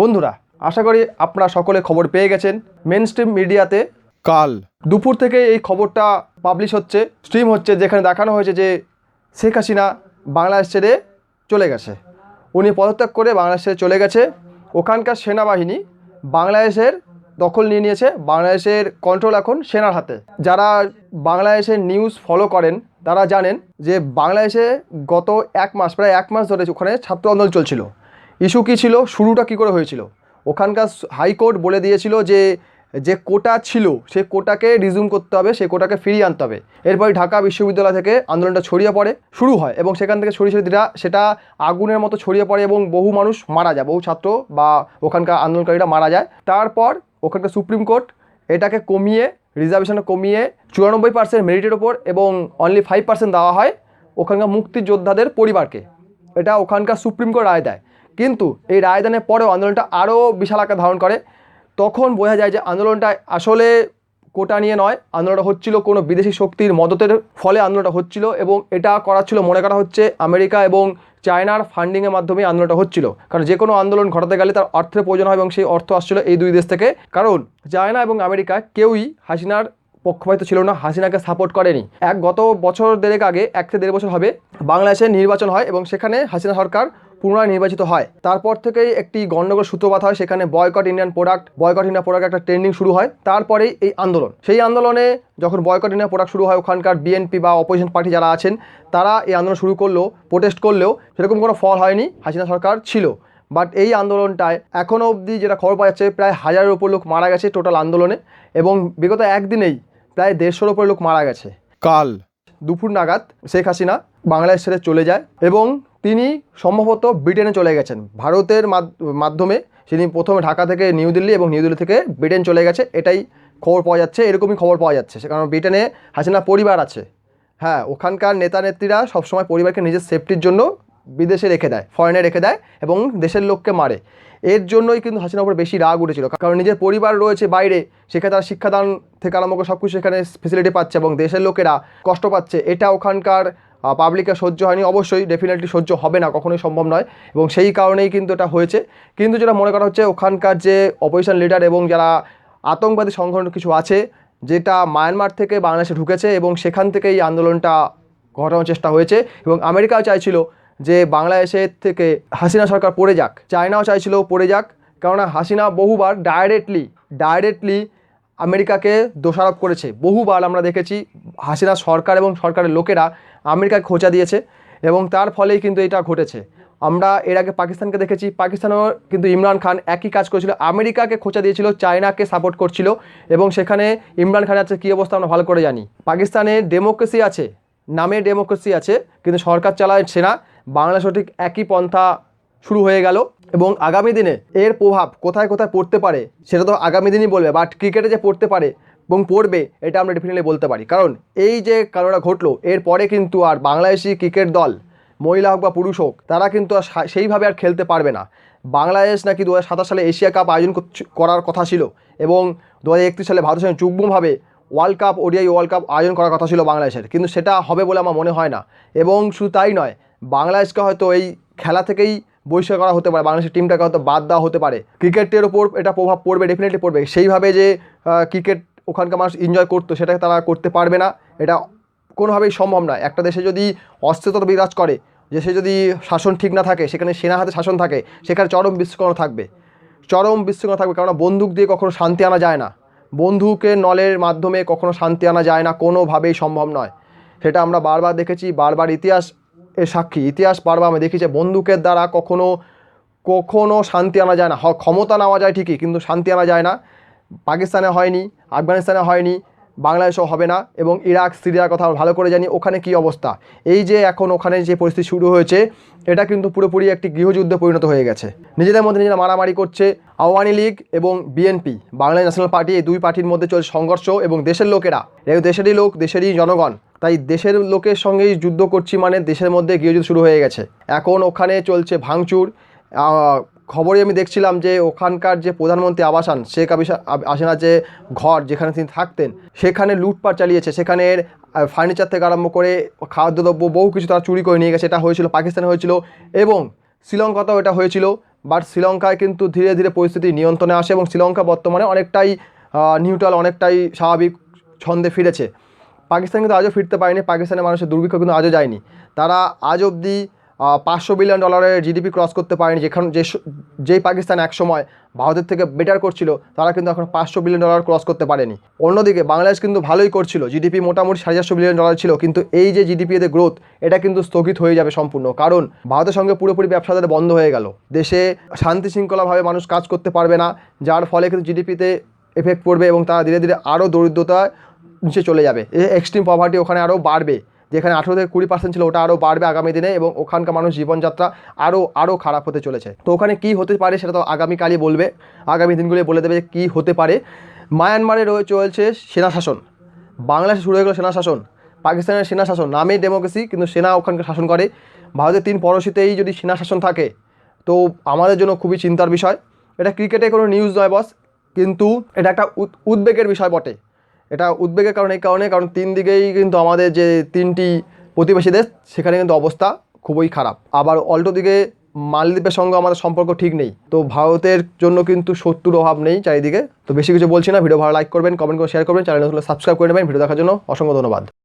বন্ধুরা আশা করি আপনারা সকলে খবর পেয়ে গেছেন। মেন স্ট্রিম মিডিয়াতে কাল। দুপুর থেকে এই খবরটা পাবলিশ হচ্ছে স্ট্রিম হচ্ছে যেখানে দেখানো হয়েছে যে শেখ হাসিনা বাংলাদেশ ছেড়ে চলে গেছে। উনি পদত্যাগ করে বাংলাদেশ ছেড়ে চলে গেছে। ওখানকার সেনাবাহিনী বাংলাদেশের দখল নিয়ে নিয়েছে বাংলাদেশের কন্ট্রোল এখন সেনার হাতে। যারা বাংলাদেশের নিউজ ফলো করেন তারা জানেন যে বাংলাদেশে গত এক মাস প্রায় এক মাস ধরে ওখানে ছাত্র আন্দোলন চলছিল। ইস্যু কী ছিল? শুরুটা কী করে হয়েছিল? ওখানকার হাইকোর্ট বলে দিয়েছিল যে যে কোটা ছিল, সে কোটাকে রিজিউম করতে হবে, সে কোটাকে ফিরিয়ে আনতে হবে। এরপরে ঢাকা বিশ্ববিদ্যালয় থেকে আন্দোলনটা ছড়িয়ে পড়ে, শুরু হয় এবং সেখান থেকে ছড়িয়ে ছড়িয়ে সেটা আগুনের মতো ছড়িয়ে পড়ে এবং বহু মানুষ মারা যায়, বহু ছাত্র বা ওখানকার আন্দোলনকারীরা মারা যায়। তারপর ওখানকার সুপ্রিম কোর্ট এটাকে কমিয়ে রিজার্ভেশনে কমিয়ে চুরানব্বই পার্সেন্ট মেরিটের ওপর এবং অনলি ফাইভ পার্সেন্ট দেওয়া হয় ওখানকার মুক্তিযোদ্ধাদের পরিবারকে। এটা ওখানকার সুপ্রিম কোর্ট রায় দেয়। কিন্তু এই রায়দানের পরেও আন্দোলনটা আরও বিশাল আকার ধারণ করে। তখন বোঝা যায় যে আন্দোলনটা আসলে কোটা নিয়ে নয়, আন্দোলনটা হচ্ছিল কোনো বিদেশি শক্তির মদতের ফলে আন্দোলনটা হচ্ছিল এবং এটা করা ছিল, মনে করা হচ্ছে আমেরিকা এবং চায়নার ফান্ডিংয়ের মাধ্যমে আন্দোলনটা হচ্ছিল। কারণ যে কোনো আন্দোলন ঘটাতে গেলে তার অর্থের প্রয়োজন হয় এবং সেই অর্থ আসছিল এই দুই দেশ থেকে। কারণ চায়না এবং আমেরিকা কেউই হাসিনার পক্ষপাতিত ছিল না, হাসিনাকে সাপোর্ট করেনি। এক গত বছর দেড়েক আগে, এক থেকে দেড় বছর হবে, বাংলাদেশে নির্বাচন হয় এবং সেখানে হাসিনা সরকার পুনরায় নির্বাচিত হয়। তারপর থেকেই একটি গণ্ডগোল সূত্রপাত হয়, সেখানে boycott Indian product, boycott Indian product একটা ট্রেন্ডিং শুরু হয়। তারপরেই এই আন্দোলন। সেই আন্দোলনে যখন বয়কট ইন্ডিয়ান প্রোডাক্ট শুরু হয়, ওখানকার বিএনপি বা অপোজিশন পার্টি যারা আছেন, তারা এই আন্দোলন শুরু করলেও প্রোটেস্ট করলেও সেরকম কোনো ফল হয়নি, হাসিনা সরকার ছিল। বাট এই আন্দোলনটায় এখনও অবধি যেটা খবর পাওয়া যাচ্ছে, প্রায় হাজারের উপর লোক মারা গেছে টোটাল আন্দোলনে এবং বিগত একদিনেই প্রায় দেড়শোর উপর লোক মারা গেছে। কাল দুপুর নাগাদ শেখ হাসিনা বাংলাদেশ ছেড়ে চলে যায় এবং তিনি সম্ভবত ব্রিটেনে চলে গেছেন। ভারতের মাধ্যমে তিনি প্রথমে ঢাকা থেকে নিউ দিল্লি এবং নিউ দিল্লি থেকে ব্রিটেন চলে গেছে। এটাই খবর পাওয়া যাচ্ছে, এরকমই খবর পাওয়া যাচ্ছে। সে কারণ ব্রিটেনে হাসিনা পরিবার আছে। হ্যাঁ ওখানকার নেতা নেত্রীরা সবসময় পরিবারকে নিজের সেফটির জন্য বিদেশে রেখে দেয় ফরেনে রেখে দেয় এবং দেশের লোককে মারে। এর জন্যই কিন্তু হাসিনার উপর বেশি রাগ উঠেছিল। কারণ নিজের পরিবার রয়েছে বাইরে, সেখানে তারা শিক্ষাদান থেকে আরম্ভ করে সব কিছু সেখানে ফেসিলিটি পাচ্ছে এবং দেশের লোকেরা কষ্ট পাচ্ছে। এটা ওখানকার পাবলিকের সহ্য হয়নি। অবশ্যই ডেফিনেটলি সহ্য হবে না, কখনোই সম্ভব নয় এবং সেই কারণেই কিন্তু এটা হয়েছে। কিন্তু যেটা মনে করা হচ্ছে, ওখানকার যে অপোজিশন লিডার এবং যারা আতঙ্কবাদী সংগঠন কিছু আছে, যেটা মায়ানমার থেকে বাংলাদেশে ঢুকেছে এবং সেখান থেকে এই আন্দোলনটা ঘটানোর চেষ্টা হয়েছে এবং আমেরিকাও চাইছিল যে বাংলাদেশের থেকে হাসিনা সরকার পড়ে যাক। চায়নাও চাইছিল পড়ে যাক, কেননা হাসিনা বহুবার ডাইরেক্টলি ডাইরেক্টলি আমেরিকাকে দোষারোপ করেছে। বহুবার আমরা দেখেছি হাসিনা সরকার এবং সরকারের লোকেরা আমেরিকাকে খোঁচা দিয়েছে এবং তার ফলেই কিন্তু এটা ঘটেছে। আমরা এর আগে পাকিস্তানকে দেখেছি, পাকিস্তানও কিন্তু ইমরান খান একই কাজ করেছিল। আমেরিকাকে খোঁচা দিয়েছিল, চায়নাকে সাপোর্ট করছিল এবং সেখানে ইমরান খানের আছে কী অবস্থা আমরা ভালো করে জানি। পাকিস্তানে ডেমোক্রেসি আছে, নামে ডেমোক্রেসি আছে, কিন্তু সরকার চালায় সেনা বাংলাদেশও সঠিক একই পন্থা শুরু হয়ে গেল এবং আগামী দিনে এর প্রভাব কোথায় কোথায় পড়তে পারে সেটা তো আগামী দিনই বলবে বাট ক্রিকেটে যে পড়তে পারে এবং পড়বে, এটা আমরা ডেফিনেটলি বলতে পারি। কারণ এই যে কারণটা ঘটলো এরপরে কিন্তু আর বাংলাদেশি ক্রিকেট দল, মহিলা হোক বা পুরুষ হোক, তারা কিন্তু আর সেইভাবে আর খেলতে পারবে না। বাংলাদেশ নাকি দু হাজার সাতাশ সালে এশিয়া কাপ আয়োজন করার কথা ছিল এবং দু হাজার একত্রিশ সালে ভারতের সঙ্গে যুগ্মভাবে world cup, ODI world cup আয়োজন করার কথা ছিল বাংলাদেশের। কিন্তু সেটা হবে বলে আমার মনে হয় না। এবং শুধু তাই নয় বাংলাদেশকে হয়তো এই খেলা থেকেই বহিষ্কার করা হতে পারে, বাংলাদেশের টিমটাকে হয়তো বাদ দেওয়া হতে পারে। ক্রিকেটের ওপর এটা প্রভাব পড়বে ডেফিনেটলি পড়বে। সেইভাবে যে ক্রিকেট ওখানকার মানুষ এনজয় করতো, সেটাকে তারা করতে পারবে না। এটা কোনোভাবেই সম্ভব নয়। একটা দেশে যদি অস্থিরতা বিরাজ করে, যে সে যদি শাসন ঠিক না থাকে, সেখানে সেনা হাতে শাসন থাকে, সেখানে চরম বিশৃঙ্খলা থাকবে। চরম বিশৃঙ্খলা থাকবে, কেননা বন্দুক দিয়ে কখনো শান্তি আনা যায় না। বন্দুকের নলের মাধ্যমে কখনো শান্তি আনা যায় না, কোনোভাবেই সম্ভব নয়। সেটা আমরা বারবার দেখেছি, বারবার ইতিহাস এর সাক্ষী। ইতিহাস বারবার আমি দেখি যে বন্দুকের দ্বারা কখনো কখনো শান্তি আনা যায় না। ক্ষমতা নেওয়া যায় ঠিকই, কিন্তু শান্তি আনা যায় না। পাকিস্তানে হয়নি, আফগানিস্তানে হয়নি, বাংলাদেশও হবে না, এবং ইরাক, সিরিয়ার কথা ভালো করে জানি, ওখানে কি অবস্থা? এই যে এখন ওখানে যে পরিস্থিতি শুরু হয়েছে, এটা কিন্তু পুরোপুরি একটি গৃহযুদ্ধে পরিণত হয়ে গেছে। নিজেদের মধ্যে নিজেরা মারামারি করছে আওয়ামী লীগ এবং বিএনপি বাংলাদেশ ন্যাশনাল পার্টি এই দুই পার্টির মধ্যে চলছে সংঘর্ষ এবং দেশের লোকেরা দেশেরই লোক, দেশেরই জনগণ তাই দেশের লোকের সঙ্গেই যুদ্ধ করছি মানে দেশের মধ্যে গৃহযুদ্ধ শুরু হয়ে গেছে। এখন ওখানে চলছে ভাঙচুর। খবরে আমি দেখছিলাম যে ওখানকার যে প্রধানমন্ত্রী আবাসান শেখ হাসিনার যে ঘর যেখানে তিনি থাকতেন, সেখানে লুটপাট চালিয়েছে। সেখানের ফার্নিচার থেকে আরম্ভ করে খাদ্যদ্রব্য বহু কিছু তারা চুরি করে নিয়ে গেছে। এটা হয়েছিল, পাকিস্তানে হয়েছিল এবং শ্রীলঙ্কাতেও এটা হয়েছিল। বাট শ্রীলঙ্কায় কিন্তু ধীরে ধীরে পরিস্থিতি নিয়ন্ত্রণে আসে এবং শ্রীলঙ্কা বর্তমানে অনেকটাই নিউট্রাল অনেকটাই স্বাভাবিক ছন্দে ফিরেছে। পাকিস্তান কিন্তু আজও ফিরতে পারেনি, পাকিস্তানের মানুষের দুর্ভিক্ষ কিন্তু আজও যায়নি। তারা আজ অবধি পাঁচশো বিলিয়ন ডলারের জিডিপি ক্রস করতে পারেনি, যেখান, যে যেই পাকিস্তান একসময় ভারতের থেকে বেটার করছিল, তারা কিন্তু এখন পাঁচশো বিলিয়ন ডলার ক্রস করতে পারেনি। অন্যদিকে বাংলাদেশ কিন্তু ভালোই করছিল জিডিপি মোটামুটি সাড়ে চারশো বিলিয়ন ডলার ছিল, কিন্তু এই যে জিডিপি এদের গ্রোথ এটা কিন্তু স্থগিত হয়ে যাবে সম্পূর্ণ, কারণ ভারতের সঙ্গে পুরোপুরি ব্যবসা তাদের বন্ধ হয়ে গেল। দেশে শান্তি শৃঙ্খলাভাবে মানুষ কাজ করতে পারবে না, যার ফলে কিন্তু জিডিপিতে এফেক্ট পড়বে এবং তারা ধীরে ধীরে আরও দরিদ্রতা নিচে চলে যাবে। এক্সট্রিম পভার্টি ওখানে আরও বাড়বে। যেখানে আঠেরো থেকে কুড়ি পার্সেন্ট ছিল, ওটা আরও বাড়বে আগামী দিনে এবং ওখানকার মানুষ জীবনযাত্রা আরও আরও খারাপ হতে চলেছে। তো ওখানে কী হতে পারে সেটা তো আগামীকালই বলবে। আগামী দিনগুলি বলে দেবে যে কী হতে পারে। মায়ানমারে রয়ে চলছে সেনা শাসন। বাংলাদেশে শুরু হয়ে গেল সেনা শাসন। পাকিস্তানের সেনা শাসন নামে ডেমোক্রেসি কিন্তু সেনা ওখানকে শাসন করে। ভারতের তিন পড়োশিতেই যদি সেনা শাসন থাকে, তো আমাদের জন্য খুবই চিন্তার বিষয়। এটা ক্রিকেটে কোনো নিউজ নয় বস কিন্তু এটা একটা উদ- উদ্বেগের বিষয় বটে। এটা উদ্বেগের কারণ, এই কারণে, কারণ তিন দিকেই কিন্তু আমাদের যে তিনটি প্রতিবেশী দেশ, সেখানে কিন্তু অবস্থা খুবই খারাপ। আবার অল্টো দিকে মালদ্বীপের সঙ্গে আমাদের সম্পর্ক ঠিক নেই। তো ভারতের জন্য কিন্তু শত্রুর অভাব নেই চারিদিকে। তো বেশি কিছু বলছি না, ভিডিও ভালো লাইক করবেন কমেন্ট করে শেয়ার করবেন চ্যানেল সাবস্ক্রাইব করে নেবেন। ভিডিও দেখার জন্য অসংখ্য ধন্যবাদ।